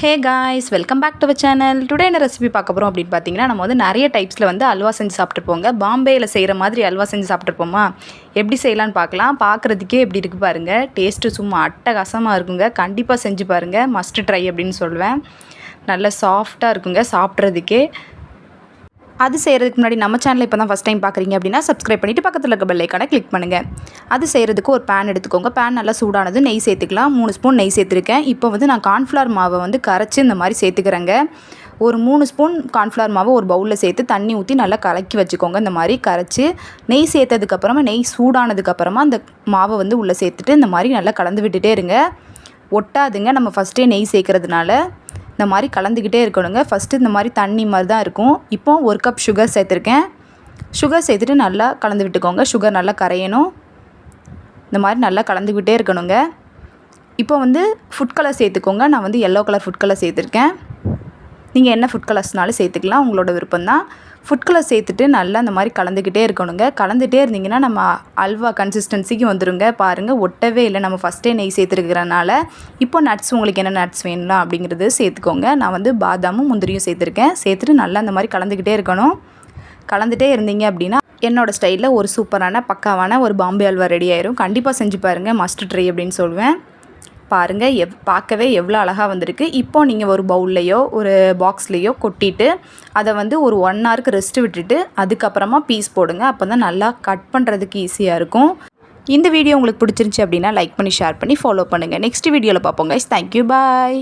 Hey guys welcome back to our channel today என்ன recipe பார்க்க போகிறோம் அப்படின்னு பார்த்தீங்கன்னா நம்ம வந்து நிறைய டைப்ஸில் வந்து அல்வா செஞ்சு சாப்பிட்ருப்போங்க பாம்பேயில் செய்கிற மாதிரி அல்வா செஞ்சு சாப்பிட்ருப்போமா எப்படி செய்யலான்னு பார்க்கலாம். பார்க்குறதுக்கே எப்படி இருக்குது பாருங்கள் டேஸ்ட்டு சும்மா அட்டகாசமாக இருக்குங்க. கண்டிப்பாக செஞ்சு பாருங்கள் மஸ்ட் ட்ரை அப்படின்னு சொல்லுவேன் நல்ல சாஃப்டாக இருக்குங்க சாப்பிட்றதுக்கே. அது செய்கிறதுக்கு முன்னாடி நம்ம சேனலை இப்போ தான் ஃபஸ்ட் டைம் பார்க்குறீங்க அப்படின்னா சப்ஸ்கிரைப் பண்ணிவிட்டு பக்கத்தில் இருக்க பெல்லைக்கான கிளிக் பண்ணுங்கள் அது செய்கிறதுக்கு ஒரு பேன் எடுத்துக்கோங்க. பேன் நல்லா சூடானது நெய் சேர்த்துக்கலாம். மூணு ஸ்பூன் நெய் சேர்த்துருக்கேன். இப்போ வந்து நான் கார்ன்ஃப்ளவர் மாவை வந்து கரைச்சி இந்த மாதிரி சேர்த்துக்கிறேங்க. ஒரு மூணு ஸ்பூன் கார்ன்ஃப்ளவர் மாவை ஒரு பவுலில் சேர்த்து தண்ணி ஊற்றி நல்லா கலக்கி வச்சுக்கோங்க. இந்த மாதிரி கரைச்சி நெய் சேர்த்ததுக்கப்புறமா நெய் சூடானதுக்கப்புறமா அந்த மாவை வந்து உள்ளே சேர்த்துட்டு இந்த மாதிரி நல்லா கலந்து விட்டுட்டே இருங்க. ஒட்டாதுங்க. நம்ம ஃபஸ்ட்டே நெய் சேர்க்குறதுனால இந்த மாதிரி கலந்துக்கிட்டே இருக்கணுங்க. ஃபஸ்ட்டு இந்த மாதிரி தண்ணி மாதிரி தான் இருக்கும். இப்போ ஒரு கப் சுகர் சேர்த்துருக்கேன். சுகர் சேர்த்துட்டு நல்லா கலந்து விட்டுக்கோங்க. சுகர் நல்லா கரையணும். இந்த மாதிரி நல்லா கலந்துக்கிட்டே இருக்கணுங்க. இப்போ வந்து ஃபுட் கலர் சேர்த்துக்கோங்க. நான் வந்து எல்லோ கலர் ஃபுட் கலர் சேர்த்துருக்கேன். நீங்கள் என்ன ஃபுட் கலர்ஸ்னாலும் சேர்த்துக்கலாம். உங்களோட விருப்பம் தான் ஃபுட் கலர் சேர்த்துட்டு நல்லா அந்த மாதிரி கலந்துக்கிட்டே இருக்கணுங்க. கலந்துகிட்டே இருந்தீங்கன்னா நம்ம அல்வா கன்சிஸ்டன்சிக்கு வந்துருங்க. பாருங்கள் ஒட்டவே இல்லை. நம்ம ஃபஸ்ட்டே நெய் சேர்த்துருக்கிறனால இப்போ நட்ஸ் உங்களுக்கு என்ன நட்ஸ் வேணும்னா அப்படிங்கிறது சேர்த்துக்கோங்க. நான் வந்து பாதாமும் முந்திரியும் சேர்த்துருக்கேன். சேர்த்துட்டு நல்லா அந்த மாதிரி கலந்துக்கிட்டே இருக்கணும். கலந்துகிட்டே இருந்தீங்க அப்படின்னா என்னோடய ஸ்டைலில் ஒரு சூப்பரான பக்காவான ஒரு பாம்பே அல்வா ரெடி ஆயிரும். கண்டிப்பாக செஞ்சு பாருங்கள் மஸ்ட் ட்ரை அப்படின்னு சொல்லுவேன் பாருங்கள் எவ் பார்க்கவே எவ்வளோ அழகாக வந்திருக்கு. இப்போ நீங்கள் ஒரு பவுல்லையோ ஒரு பாக்ஸ்லேயோ கொட்டிட்டு அதை வந்து ஒரு ஒன் ஹவருக்கு ரெஸ்ட் விட்டுட்டு அதுக்கப்புறமா பீஸ் போடுங்க. அப்போ தான் நல்லா கட் பண்ணுறதுக்கு ஈஸியாக இருக்கும். இந்த வீடியோ உங்களுக்கு பிடிச்சிருந்துச்சி அப்படின்னா லைக் பண்ணி ஷேர் பண்ணி ஃபாலோ பண்ணுங்கள் நெக்ஸ்ட் வீடியோவில் பார்ப்போங்க தேங்க்யூ பாய்